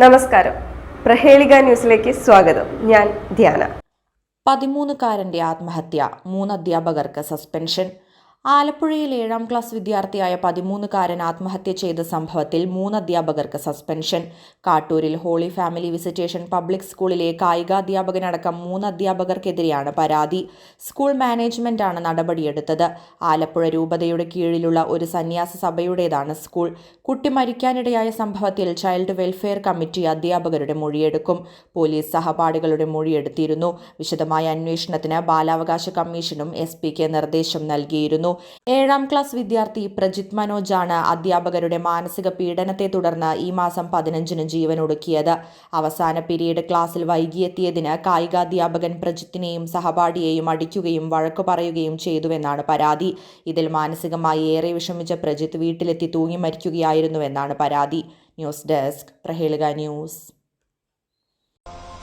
നമസ്കാരം. പ്രഹേളിക ന്യൂസിലേക്ക് സ്വാഗതം. ഞാൻ ധ്യാന. പതിമൂന്നുകാരന്റെ ആത്മഹത്യ മൂന്ന് അധ്യാപകർക്ക് സസ്പെൻഷൻ. ആലപ്പുഴയിൽ ഏഴാം ക്ലാസ് വിദ്യാർത്ഥിയായ പതിമൂന്നുകാരൻ ആത്മഹത്യ ചെയ്ത സംഭവത്തിൽ മൂന്ന് അധ്യാപകർക്ക് സസ്പെൻഷൻ. കാട്ടൂരിൽ ഹോളി ഫാമിലി വിസിറ്റേഷൻ പബ്ലിക് സ്കൂളിലെ കായികാധ്യാപകനടക്കം മൂന്ന് അധ്യാപകർക്കെതിരെയാണ് പരാതി. സ്കൂൾ മാനേജ്മെന്റാണ് നടപടിയെടുത്തത്. ആലപ്പുഴ രൂപതയുടെ കീഴിലുള്ള ഒരു സന്യാസ സഭയുടേതാണ് സ്കൂൾ. കുട്ടി മരിക്കാനിടയായ സംഭവത്തിൽ ചൈൽഡ് വെൽഫെയർ കമ്മിറ്റി അധ്യാപകരുടെ മൊഴിയെടുക്കും. പോലീസ് സഹപാഠികളുടെ മൊഴിയെടുത്തിരുന്നു. വിശദമായ അന്വേഷണത്തിന് ബാലാവകാശ കമ്മീഷനും എസ് നിർദ്ദേശം നൽകിയിരുന്നു. ഏഴാം ക്ലാസ് വിദ്യാർത്ഥി പ്രജിത് മനോജാണ് അധ്യാപകരുടെ മാനസിക പീഡനത്തെ തുടർന്ന് ഈ മാസം പതിനഞ്ചിന് ജീവനൊടുക്കിയത് അവസാന പിരീഡ് ക്ലാസ്സിൽ വൈകിയെത്തിയതിന് കായികാധ്യാപകൻ പ്രജിത്തിനെയും സഹപാഠിയെയും അടിക്കുകയും വഴക്കു പറയുകയും ചെയ്തുവെന്നാണ് പരാതി. ഇതിൽ മാനസികമായി ഏറെ വിഷമിച്ച പ്രജിത്ത് വീട്ടിലെത്തി തൂങ്ങി മരിക്കുകയായിരുന്നുവെന്നാണ് പരാതി. News desk Prahelika news.